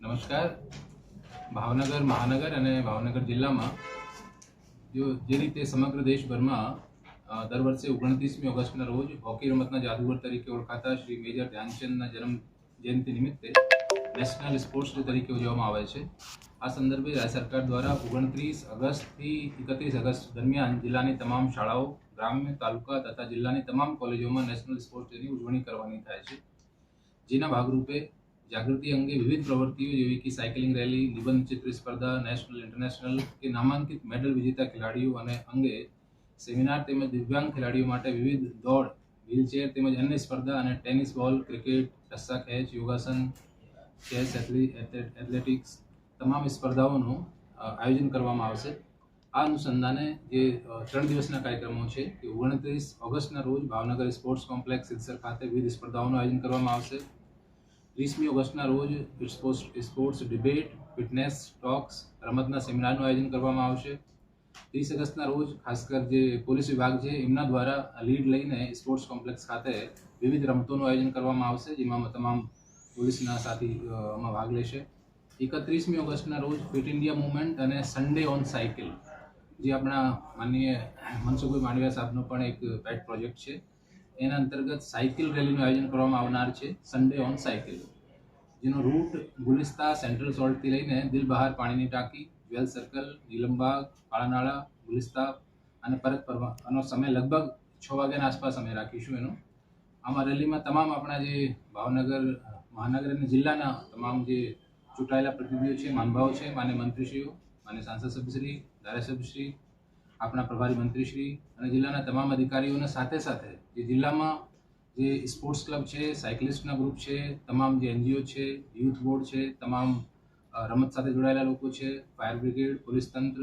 નમસ્કાર. ભાવનગર મહાનગર અને ભાવનગર જિલ્લામાં જો જે રીતે સમગ્ર દેશભરમાં દર વર્ષે ઓગણત્રીસમી ઓગસ્ટના રોજ હોકી રમતના જાદુગર તરીકે ઓળખાતા શ્રી મેજર ધ્યાનચંદના જન્મ જયંતિ નિમિત્તે નેશનલ સ્પોર્ટ્સ ડે તરીકે ઉજવવામાં આવે છે. આ સંદર્ભે રાજ્ય સરકાર દ્વારા ઓગણત્રીસ ઓગસ્ટથી એકત્રીસ ઓગસ્ટ દરમિયાન જિલ્લાની તમામ શાળાઓ, ગ્રામ્ય તાલુકા તથા જિલ્લાની તમામ કોલેજોમાં નેશનલ સ્પોર્ટ્સ ડેની ઉજવણી કરવાની થાય છે. જેના ભાગરૂપે જાગૃતિ અંગે વિવિધ પ્રવૃત્તિઓ જેવી કે સાયકલિંગ રેલી નિબંધ ચિત્ર સ્પર્ધા નેશનલ ઇન્ટરનેશનલ કે નામાંકિત મેડલ વિજેતા ખેલાડીઓ અને અંગે સેમિનાર તેમજ દિવ્યાંગ ખેલાડીઓ માટે વિવિધ દોડ વ્હીલચેર તેમજ અન્ય સ્પર્ધા અને ટેનિસ, બોલ, ક્રિકેટ, રસ્સા, ખેચ, યોગાસન, ચેસ એથ્લેટિક્સ તમામ સ્પર્ધાઓનું આયોજન કરવામાં આવશે. આ અનુસંધાને જે ત્રણ દિવસના કાર્યક્રમો છે કે ઓગણત્રીસ ઓગસ્ટના રોજ ભાવનગર સ્પોર્ટ્સ કોમ્પ્લેક્સ સિદ્સર ખાતે વિવિધ સ્પર્ધાઓનું આયોજન કરવામાં આવશે. ત્રીસમી ઓગસ્ટના રોજ sports sports debate fitness talks રમતના સેમિનારનું આયોજન કરવામાં આવશે. ત્રીસ ઓગસ્ટના રોજ ખાસ કર જે પોલીસ વિભાગ છે, એમના દ્વારા લીડ લઈને સ્પોર્ટ્સ કોમ્પ્લેક્સ ખાતે વિવિધ રમતોનું આયોજન કરવામાં આવશે, જેમાં તમામ પોલીસના સાથી આમાં ભાગ લેશે. એકત્રીસમી ઓગસ્ટના રોજ ફિટ ઇન્ડિયા મુવમેન્ટ અને સન્ડે ઓન સાયકલ જે આપણા માનનીય મનસુખભાઈ માંડવિયા સાહેબનો પણ એક પેટ પ્રોજેક્ટ છે. એના અંતર્ગત સાયકલ રેલીનું આયોજન કરવામાં આવનાર છે સન્ડે ઓન સાયકલ જેનો રૂટ ગુલિસ્તા સેન્ટ્રલ સોલ્ટથી લઈને દિલ બહાર પાણીની ટાંકી જ્વેલ સર્કલ નીલમબાગ કાળાનાળા ગુલિસ્તા અને પરત પરવાનો સમય લગભગ છ વાગ્યાના આસપાસ અમે રાખીશું એનો. આમાં રેલીમાં તમામ આપણા જે ભાવનગર, મહાનગર અને જિલ્લાના તમામ જે ચૂંટાયેલા પ્રતિનિધિઓ છે માનભાવ છે, માન્ય મંત્રીશ્રીઓ, માન્ય સાંસદ સભ્યશ્રી, ધારાસભ્યશ્રી, આપણા પ્રભારી મંત્રીશ્રી અને જિલ્લાના તમામ અધિકારીઓને સાથે સાથે જે જિલ્લામાં જે સ્પોર્ટ્સ ક્લબ છે સાયકલિસ્ટના ગ્રુપ છે, તમામ જે એનજીઓ છે યુથ બોર્ડ છે, તમામ રમત સાથે જોડાયેલા લોકો છે ફાયર બ્રિગેડ પોલીસ તંત્ર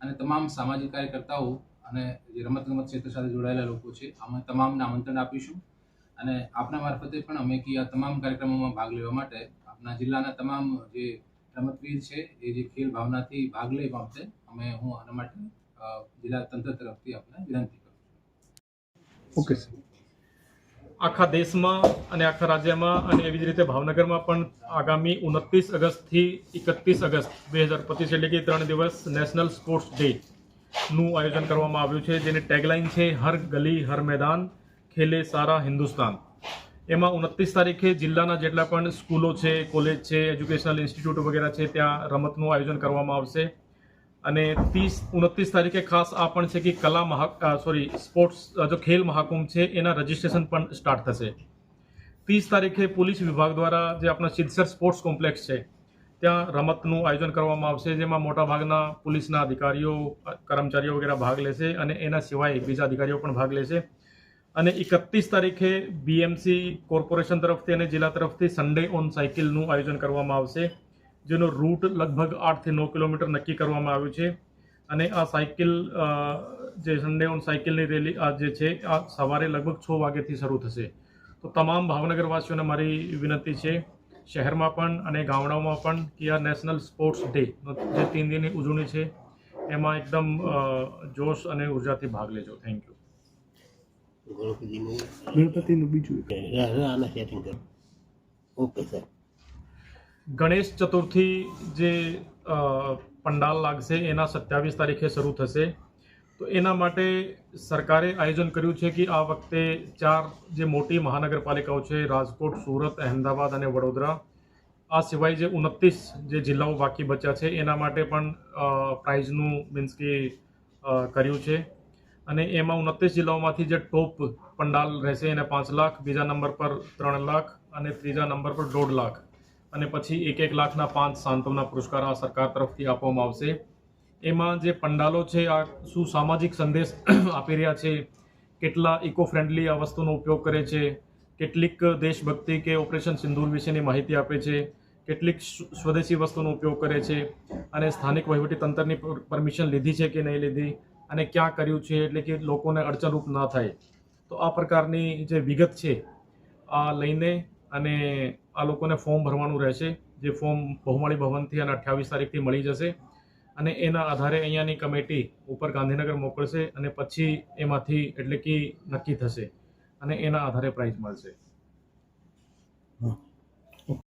અને તમામ સામાજિક કાર્યકર્તાઓ અને જે રમત ગમત ક્ષેત્ર સાથે જોડાયેલા લોકો છે, અમે તમામને આમંત્રણ આપીશું. અને આપના મારફતે પણ અમે કે આ તમામ કાર્યક્રમોમાં ભાગ લેવા માટે આપણા જિલ્લાના તમામ જે રમતવીર છે, એ જે ખેલ ભાવનાથી ભાગ લે બાબતે અમે હું આના માટે જિલ્લા તંત્ર તરફથી આપને વિનંતી કરું છું. ઓકે સર આખા દેશમાં અને આખા રાજ્યમાં અને એવી જ રીતે ભાવનગરમાં પણ આગામી ઉનત્રીસ અગસ્ટથી એકત્રીસ અગસ્ત બે હજાર પચીસ એટલે કે ત્રણ દિવસ નેશનલ સ્પોર્ટ્સ ડેનું આયોજન કરવામાં આવ્યું છે, જેની ટેગલાઇન છે, હર ગલી, હર મેદાન, ખેલે સારા હિન્દુસ્તાન. એમાં ઉનત્રીસ તારીખે જિલ્લાના જેટલા પણ સ્કૂલો છે, કોલેજ છે, એજ્યુકેશનલ ઇન્સ્ટિટ્યૂટ વગેરે છે, ત્યાં રમતનું આયોજન કરવામાં આવશે. અને ત્રીસ, ઉનત્રીસ તારીખે ખાસ આ પણ છે કે કલા મહા સોરી સ્પોર્ટ્સ જો ખેલ મહાકુંભ છે, એના રજિસ્ટ્રેશન પણ સ્ટાર્ટ થશે. ત્રીસ તારીખે પોલીસ વિભાગ દ્વારા જે આપણા સિદ્ધસર સ્પોર્ટ્સ કોમ્પ્લેક્સ છે, ત્યાં રમતનું આયોજન કરવામાં આવશે, જેમાં મોટાભાગના પોલીસના અધિકારીઓ કર્મચારીઓ વગેરે ભાગ લેશે અને એના સિવાય બીજા અધિકારીઓ પણ ભાગ લેશે. અને એકત્રીસ તારીખે બીએમસી કોર્પોરેશન તરફથી અને જિલ્લા તરફથી સન્ડે ઓન સાયકલનું આયોજન કરવામાં આવશે. જેનો રૂટ લગભગ આઠથી નવ કિલોમીટર નક્કી કરવામાં આવ્યું છે. અને આ સાયકલ જે સન્ડે ઓન સાયકલની રેલી આ જે છે આ સવારે લગભગ છ વાગ્યાથી શરૂ થશે. તો તમામ ભાવનગરવાસીઓને મારી વિનંતી છે શહેરમાં પણ અને ગામડાઓમાં પણ કે આ નેશનલ સ્પોર્ટ્સ ડે જે તીન દિનની ઉજવણી છે એમાં એકદમ જોશ અને ઉર્જાથી ભાગ લેજો. થેન્ક યુ ગણપતિનું બીજું એક. આના સેટિંગ કરો. ઓકે સર ગણેશ ચતુર્થી જે પંડાલ લાગશે, એના સત્યાવીસ તારીખે શરૂ થશે. તો એના માટે સરકારે આયોજન કર્યું છે કે આ વખતે ચાર જે મોટી મહાનગરપાલિકાઓ છે, રાજકોટ, સુરત, અહેમદાબાદ અને વડોદરા, આ સિવાય જે ઉનત્રીસ જે જિલ્લાઓ બાકી બચ્યા છે, એના માટે પણ પ્રાઇઝનું મીન્સ કે કર્યું છે. અને એમાં ઉનત્રીસ જિલ્લાઓમાંથી જે ટોપ પંડાલ રહેશે, એને પાંચ લાખ, બીજા નંબર પર ત્રણ લાખ અને ત્રીજા નંબર પર દોઢ લાખ. અને પછી એક એક લાખના પાંચ સાંત્વના પુરસ્કાર આ સરકાર તરફથી આપવામાં આવશે. એમાં જે પંડાલો છે, આ શું સામાજિક સંદેશ આપી રહ્યા છે? કેટલા ઇકો ફ્રેન્ડલી આ વસ્તુનો ઉપયોગ કરે છે? કેટલીક દેશભક્તિ કે ઓપરેશન સિંદૂર વિશેની માહિતી આપે છે? કેટલીક સ્વદેશી વસ્તુનો ઉપયોગ કરે છે? અને સ્થાનિક વહીવટી તંત્રની પરમિશન લીધી છે કે નહીં લીધી? અને ક્યાં કર્યું છે? એટલે કે લોકોને અડચણરૂપ ના થાય. તો આ પ્રકારની જે વિગત છે, આ લઈને અને આ લોકોને ફોર્મ ભરવાનું રહેશે, જે ફોર્મ બહુમાળી ભવનથી અને અઠ્યાવીસ તારીખથી મળી જશે. અને એના આધારે અહીંયાની કમિટી ઉપર ગાંધીનગર મોકલશે અને પછી એમાંથી એટલે કે નક્કી થશે. અને એના આધારે પ્રાઇઝ મળશે.